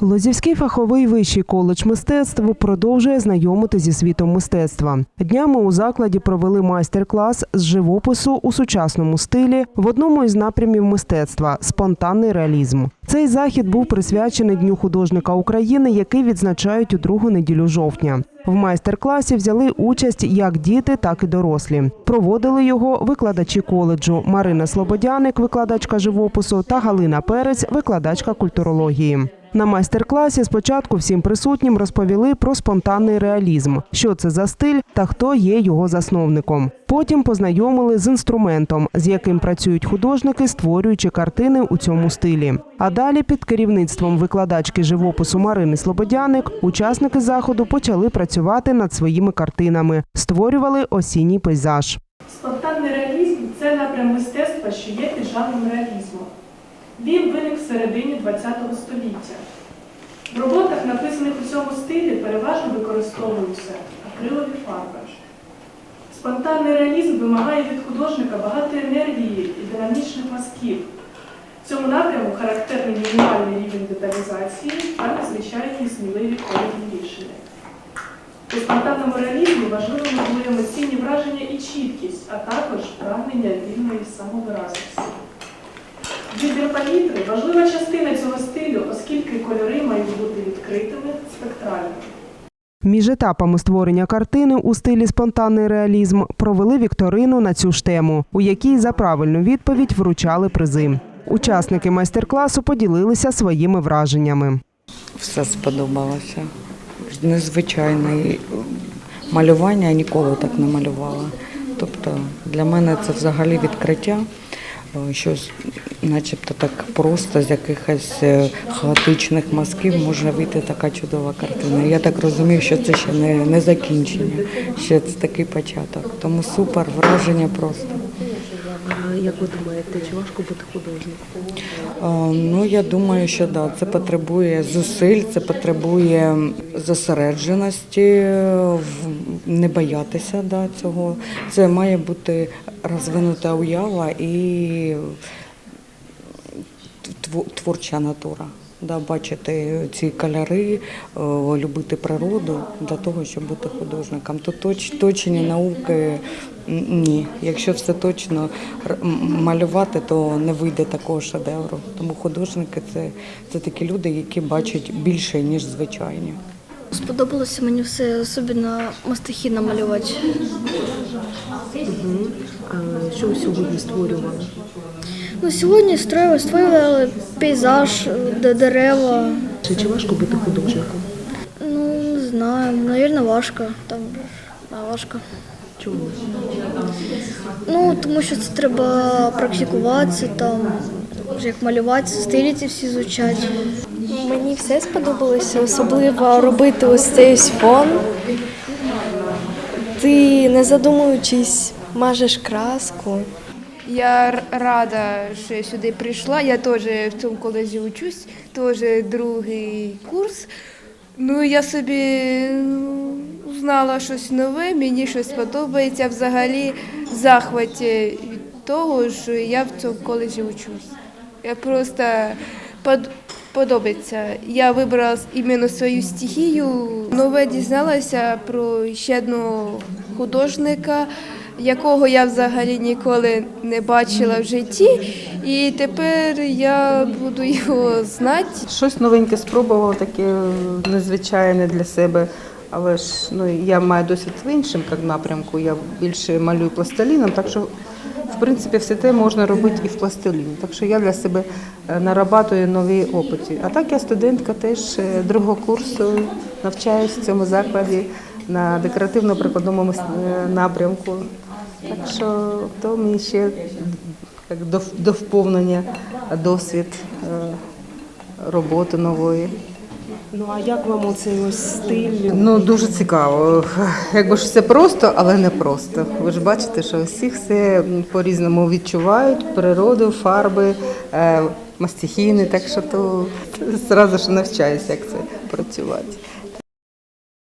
Лозівський фаховий вищий коледж мистецтв продовжує знайомити зі світом мистецтва. Днями у закладі провели майстер-клас з живопису у сучасному стилі в одному із напрямів мистецтва спонтанний реалізм. Цей захід був присвячений Дню художника України, який відзначають у другу неділю жовтня. В майстер-класі взяли участь як діти, так і дорослі. Проводили його викладачі коледжу Марина Слободяник, викладачка живопису, та Галина Перець, викладачка культурології. На майстер-класі спочатку всім присутнім розповіли про спонтанний реалізм, що це за стиль та хто є його засновником. Потім познайомили з інструментом, з яким працюють художники, створюючи картини у цьому стилі. А далі під керівництвом викладачки живопису Марини Слободяник учасники заходу почали працювати над своїми картинами, створювали осінній пейзаж. Спонтанний реалізм це напрям мистецтва, що є піджанром реалізму. Він виник в середині ХХ століття. В роботах, написаних у цьому стилі, переважно використовуються акрилові фарби. Спонтанний реалізм вимагає від художника багато енергії і динамічних мазків. Цьому напряму характерний мінімальний рівень деталізації та незвичайні сміливі кольорні рішення. У спонтанному реалізмі важливими були емоційні враження і чіткість, а також прагнення вільної самовиразності. Вибір палітри важлива частина цього стилю, оскільки кольори мають бути відкритими, спектральними. Між етапами створення картини у стилі спонтанний реалізм провели вікторину на цю ж тему, у якій за правильну відповідь вручали призи. Учасники майстер-класу поділилися своїми враженнями. Все сподобалося. Незвичайне малювання я ніколи так не малювала. Тобто для мене це взагалі відкриття. Е, Щось, начебто, так просто з якихось е, хаотичних мазків може вийти така чудова картина. Я так розумію, що це ще не, не закінчення, ще це такий початок. Тому супер, враження просто. Як ви думаєте, чи важко бути художником? Ну, я думаю, що да, це потребує зусиль, це потребує зосередженості, не боятися да, цього. Це має бути розвинута уява і тво- творча натура. Да, бачити ці кольори, е, любити природу для того, щоб бути художником. То точ, точні науки ні. Якщо все точно малювати, то не вийде такого шедевру. Тому художники це, це такі люди, які бачать більше, ніж звичайні. Сподобалося мені все, особливо мастихи намалювати. А Що ви сьогодні створювали? Ну, сьогодні строїли, створювали пейзаж, де дерева. Чи, чи важко бути художником? Ну, не знаю, мабуть, важко. Там, да, важко. Чому? Ну, тому що це треба практикуватися, там, як малювати, стилі ці всі звучать. Мені все сподобалося, особливо робити ось цей фон. Ти, не задумуючись, мажеш краску. Я рада, що я сюди прийшла. Я теж в цьому коледжі учусь, теж другий курс. Ну, я собі ну, знала щось нове, мені щось подобається. Взагалі захваті від того, що я в цьому коледжі учусь. Я просто под- подобається. Я вибрала іменно свою стихію. Нове дізналася про ще одного художника, якого я взагалі ніколи не бачила в житті. І тепер я буду його знати. Щось новеньке спробувала, таке е, незвичайне для себе. Але ж ну, я маю досвід в іншому напрямку. Я більше малюю пластиліном, так що в принципі все те можна робити і в пластиліні. Так що я для себе е, нарабатую нові опити. А так я студентка теж е, другого курсу, навчаюсь в цьому закладі на декоративно-прикладному е, напрямку. Так що то мені ще до, вповнення досвід роботи нової. Ну а як вам оцей ось стиль? Ну дуже цікаво. Якби ж все просто, але не просто. Ви ж бачите, що всі все по-різному відчувають природу, фарби, е, мастихіни, так що то зразу ж навчаюся, як це працювати.